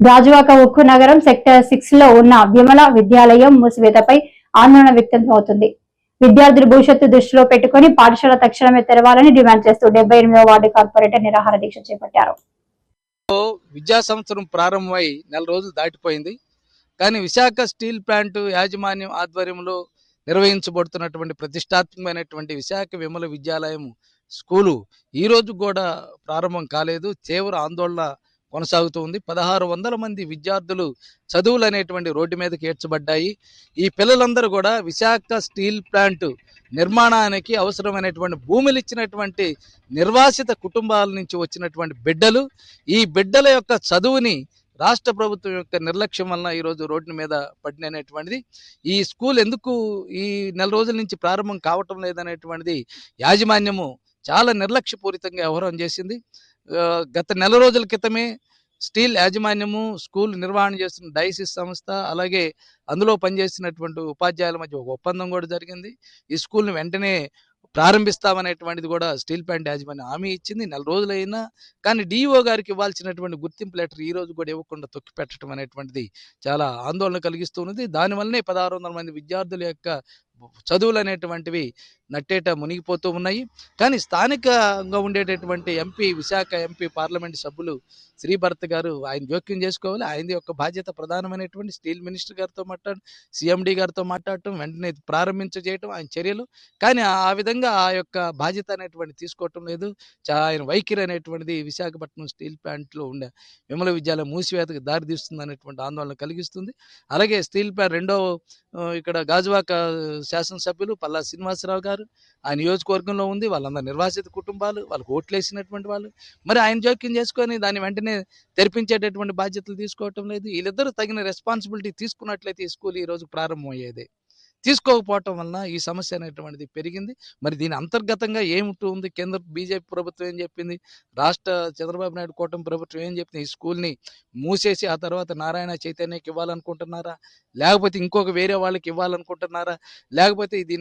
గాజువాక ఉక్కు నగరం సెక్టర్ సిక్స్లో ఉన్న విమల విద్యాలయం మూసివేతపై ఆందోళన వ్యక్తం అవుతుంది. విద్యార్థుల భవిష్యత్తు దృష్టిలో పెట్టుకుని పాఠశాల తక్షణమే తెరవాలని డిమాండ్ చేస్తూ డెబ్బై ఎనిమిదవ వార్డు కార్పొరేటర్ నిరాహార దీక్ష చేపట్టారు. విద్యా సంవత్సరం ప్రారంభమై నెల రోజులు దాటిపోయింది. కానీ విశాఖ స్టీల్ ప్లాంట్ యాజమాన్యం ఆధ్వర్యంలో నిర్వహించబడుతున్నటువంటి ప్రతిష్టాత్మకమైనటువంటి విశాఖ విమల విద్యాలయం స్కూలు ఈ రోజు కూడా ప్రారంభం కాలేదు. తీవ్ర ఆందోళన కొనసాగుతుంది పదహారు వందల మంది విద్యార్థులు చదువులు అనేటువంటి రోడ్డు మీదకి ఏడ్చబడ్డాయి. ఈ పిల్లలందరూ కూడా విశాఖ స్టీల్ ప్లాంట్ నిర్మాణానికి అవసరమైనటువంటి భూములు ఇచ్చినటువంటి నిర్వాసిత కుటుంబాల నుంచి వచ్చినటువంటి బిడ్డలు ఈ బిడ్డల యొక్క చదువుని రాష్ట్ర ప్రభుత్వం యొక్క నిర్లక్ష్యం వలన ఈరోజు రోడ్డు మీద పడిననేటువంటిది. ఈ స్కూల్ ఎందుకు ఈ నెల రోజుల నుంచి ప్రారంభం కావటం లేదనేటువంటిది యాజమాన్యము చాలా నిర్లక్ష్యపూరితంగా వ్యవహారం చేసింది. గత నెల రోజుల క్రితమే స్టీల్ యాజమాన్యము స్కూల్ నిర్వహణ చేస్తున్న డైసిస్ సంస్థ అలాగే అందులో పనిచేస్తున్నటువంటి ఉపాధ్యాయుల మధ్య ఒక ఒప్పందం కూడా జరిగింది. ఈ స్కూల్ని వెంటనే ప్రారంభిస్తామనేటువంటిది కూడా స్టీల్ ప్లాంట్ యాజమాన్యం హామీ ఇచ్చింది. నెల రోజులైనా కానీ డిఈఓ గారికి ఇవ్వాల్సినటువంటి గుర్తింపు లెటర్ ఈ రోజు కూడా ఇవ్వకుండా తొక్కి పెట్టడం అనేటువంటిది చాలా ఆందోళన కలిగిస్తున్నది దానివల్లనే పదహారు వందల మంది విద్యార్థుల యొక్క చదువులు అనేటువంటివి నట్టేట మునిగిపోతూ ఉన్నాయి. కానీ స్థానికంగా ఉండేటటువంటి ఎంపీ విశాఖ ఎంపీ పార్లమెంట్ సభ్యులు శ్రీభరత్ గారు ఆయన జోక్యం చేసుకోవాలి. ఆయన యొక్క బాధ్యత ప్రధానమైనటువంటి స్టీల్ మినిస్టర్ గారితో మాట్లాడడం సిఎండి గారితో మాట్లాడటం వెంటనే ప్రారంభించ చేయటం ఆయన చర్యలు. కానీ ఆ విధంగా ఆ యొక్క బాధ్యత అనేటువంటి తీసుకోవటం లేదు. చా- ఆయన వైఖరి అనేటువంటిది విశాఖపట్నం స్టీల్ ప్లాంట్లో ఉండే విమల విద్యాలయం మూసివేతకు దారితీస్తుంది అనేటువంటి ఆందోళన కలిగిస్తుంది. అలాగే స్టీల్ ప్లాంట్ రెండో ఇక్కడ గాజువాక శాసనసభ్యులు పల్లా శ్రీనివాసరావు గారు ఆ నియోజకవర్గంలో ఉంది. వాళ్ళందరూ నిర్వాసిత కుటుంబాలు వాళ్ళకి ఓట్లు వేసినటువంటి వాళ్ళు. మరి ఆయన జోక్యం చేసుకొని దాన్ని వెంటనే తెరిపించేటటువంటి బాధ్యతలు తీసుకోవటం లేదు. వీళ్ళిద్దరూ తగిన రెస్పాన్సిబిలిటీ తీసుకున్నట్లయితే ఈ స్కూల్ ఈ రోజు ప్రారంభం అయ్యేది తీసుకోకపోవటం వలన ఈ సమస్య అనేటువంటిది పెరిగింది. మరి దీని అంతర్గతంగా ఏమిటి ఉంది? కేంద్ర బీజేపీ ప్రభుత్వం ఏం చెప్పింది? రాష్ట్ర చంద్రబాబు నాయుడు కూటమి ప్రభుత్వం ఏం చెప్పింది? ఈ స్కూల్ని మూసేసి ఆ తర్వాత నారాయణ చైతన్యకి ఇవ్వాలనుకుంటున్నారా? లేకపోతే ఇంకొక వేరే వాళ్ళకి ఇవ్వాలనుకుంటున్నారా? లేకపోతే దీని